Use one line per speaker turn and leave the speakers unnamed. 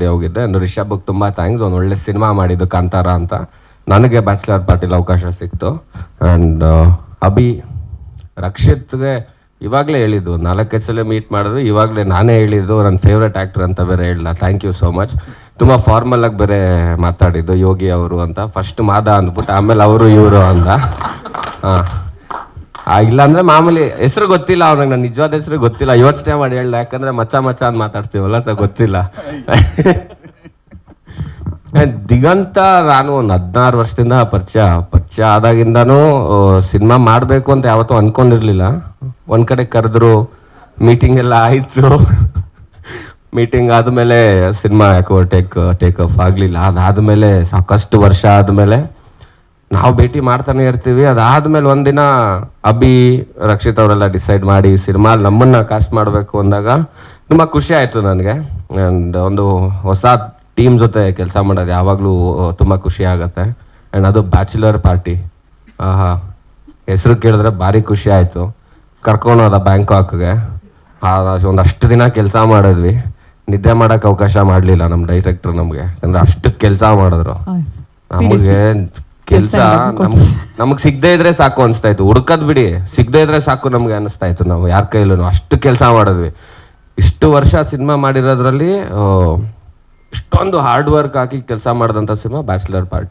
ಹೋಗಿದ್ದೆ ಅಂದ್ರೆ ರಿಷಬ್ ತುಂಬಾ ಥ್ಯಾಂಕ್ಸ್ ಒಂದು ಒಳ್ಳೆ ಸಿನಿಮಾ ಮಾಡಿದ್ದು ಕಾಂತಾರ ಅಂತ. ನನಗೆ ಬ್ಯಾಚುಲರ್ ಪಾರ್ಟಿಲಿ ಅವಕಾಶ ಸಿಕ್ತು. ಅಂಡ್ ಅಭಿ, ರಕ್ಷಿತ್ಗೆ ಇವಾಗಲೇ ಹೇಳಿದ್ದು. ನಾಲ್ಕೈದು ಸಲ ಮೀಟ್ ಮಾಡಿದ್ರು. ಇವಾಗಲೇ ನಾನೇ ಹೇಳಿದ್ದು. ನನ್ನ ಫೇವ್ರೆಟ್ ಆಕ್ಟರ್ ಅಂತ ಬೇರೆ ಹೇಳಿಲ್ಲ. ಥ್ಯಾಂಕ್ ಯು ಸೋ ಮಚ್ ತುಂಬ ಫಾರ್ಮಲ್ ಆಗಿ ಬೇರೆ ಮಾತಾಡಿದ್ದು ಯೋಗಿ ಅವರು ಅಂತ. ಫಸ್ಟ್ ಮಾದ ಅಂದ್ಬಿಟ್ಟು, ಆಮೇಲೆ ಅವರು ಇವರು ಅಂತ. ಹಾಂ ಇಲ್ಲ ಅಂದ್ರೆ ಮಾಮೂಲಿ ಹೆಸರು ಗೊತ್ತಿಲ್ಲ ಅವ್ನಿಗೆ ನನ್ನ ನಿಜವಾದ ಹೆಸರು ಗೊತ್ತಿಲ್ಲ. ಯೋಚನೆ ಮಾಡಿ ಹೇಳ ಯಾಕಂದ್ರೆ ಮಚ್ಚ ಮಚ್ಚ ಅಂತ ಮಾತಾಡ್ತೀವಲ್ಲ ಸರ್ ಗೊತ್ತಿಲ್ಲ. ದಿಗಂತ ನಾನು ಒಂದು ಹದಿನಾರು ವರ್ಷದಿಂದ ಪರಿಚಯ ಪರಿಚಯ ಆದಾಗಿಂದಾನು ಸಿನಿಮಾ ಮಾಡಬೇಕು ಅಂತ ಯಾವತ್ತೂ ಅನ್ಕೊಂಡಿರ್ಲಿಲ್ಲ. ಒಂದ್ ಕಡೆ ಕರೆದ್ರು ಮೀಟಿಂಗ್ ಎಲ್ಲ ಆಯ್ತು. ಮೀಟಿಂಗ್ ಆದ್ಮೇಲೆ ಸಿನಿಮಾ ಯಾಕೋ ಟೇಕ್ ಟೇಕ್ ಆಫ್ ಆಗ್ಲಿಲ್ಲ. ಅದಾದ್ಮೇಲೆ ಸಾಕಷ್ಟು ವರ್ಷ ಆದ್ಮೇಲೆ ನಾವು ಭೇಟಿ ಮಾಡ್ತಾನೆ ಇರ್ತೀವಿ. ಅದಾದ್ಮೇಲೆ ಒಂದಿನ ಅಭಿ ರಕ್ಷಿತ್ ಅವರೆಲ್ಲ ಡಿಸೈಡ್ ಮಾಡಿ ಸಿನಿಮಾ ನಮ್ಮನ್ನ ಕಾಸ್ಟ್ ಮಾಡಬೇಕು ಅಂದಾಗ ತುಂಬಾ ಖುಷಿ ಆಯ್ತು ನನಗೆ. ಅಂಡ್ ಒಂದು ಹೊಸ ಟೀಮ್ ಜೊತೆ ಕೆಲಸ ಮಾಡೋದು ಯಾವಾಗಲೂ ತುಂಬಾ ಖುಷಿ ಆಗತ್ತೆ. ಅಂಡ್ ಅದು ಬ್ಯಾಚುಲರ್ ಪಾರ್ಟಿ ಆಹಾ. ಹೆಸರು ಕೇಳಿದ್ರೆ ಭಾರಿ ಖುಷಿ ಆಯ್ತು. ಕರ್ಕೊಂಡು ಹೋದ ಬ್ಯಾಂಕಾಕ್ಗೆ ಒಂದಷ್ಟು ದಿನ ಕೆಲಸ ಮಾಡಿದ್ವಿ. ನಿದ್ದೆ ಮಾಡಕ್ ಅವಕಾಶ ಮಾಡ್ಲಿಲ್ಲ ನಮ್ಮ ಡೈರೆಕ್ಟರ್ ನಮ್ಗೆ. ಅಂದ್ರೆ ಅಷ್ಟು ಕೆಲಸ ಮಾಡಿದ್ರು. ನಮಗೆ ಕೆಲ್ಸ ನಮ್ ನಮಗ್ ಸಿಗದೆ ಇದ್ರೆ ಸಾಕು ಅನ್ಸ್ತಾ ಇತ್ತು. ಹುಡ್ಕದ್ ಬಿಡಿ. ಸಿಗದೆ ಇದ್ರೆ ಸಾಕು ನಮ್ಗೆ ಅನಿಸ್ತಾ ಇತ್ತು. ನಾವು ಯಾರ ಕೈಲೂ ಅಷ್ಟು ಕೆಲಸ ಮಾಡಿದ್ವಿ. ಇಷ್ಟು ವರ್ಷ ಸಿನಿಮಾ ಮಾಡಿರೋದ್ರಲ್ಲಿ ಇಷ್ಟೊಂದು ಹಾರ್ಡ್ ವರ್ಕ್ ಹಾಕಿ ಕೆಲಸ ಮಾಡಿದಂತ ಸಿನಿಮಾ ಬ್ಯಾಚುಲರ್ ಪಾರ್ಟಿ